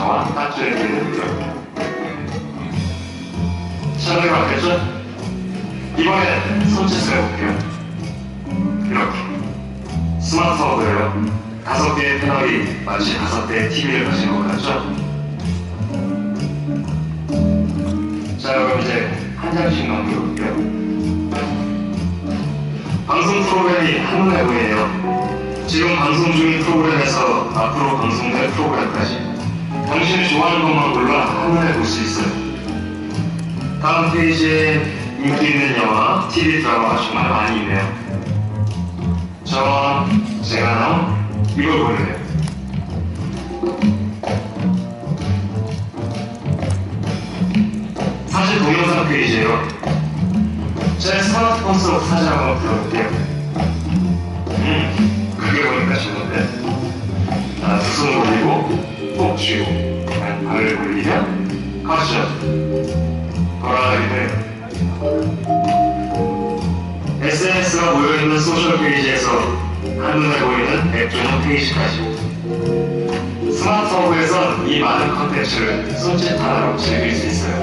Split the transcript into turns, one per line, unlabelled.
저와 딱지를 드리는데요. 채널이 바뀌었죠? 이번엔 손짓을 해볼게요. 이렇게. 스마트 허브예요. 다섯 개의 패널이 마치 다섯 대의 TV를 가진 것 같죠? 자, 그럼 이제 한 장씩 넘겨볼게요. 방송 프로그램이 한눈에 보이네요. 지금 방송 중인 프로그램에서 앞으로 방송될 프로그램까지 당신이 좋아하는 것만 골라 한눈에 볼 수 있어요. 다음 페이지에 인기 있는 영화, TV 드라마가 정말 많이 있네요. 저와 제가 나온 이걸 보려요. 사실 동영상 페이지예요. 제 스마트폰으로 사진 한번 불러볼게요. 쥐고, 발을 올리면, 가시죠. 돌아가기는 SNS가 모여있는 소셜 페이지에서 한눈에 보이는 앱 전용 페이지까지 스마트폰에선 이 많은 컨텐츠를 손짓 하나로 즐길 수 있어요.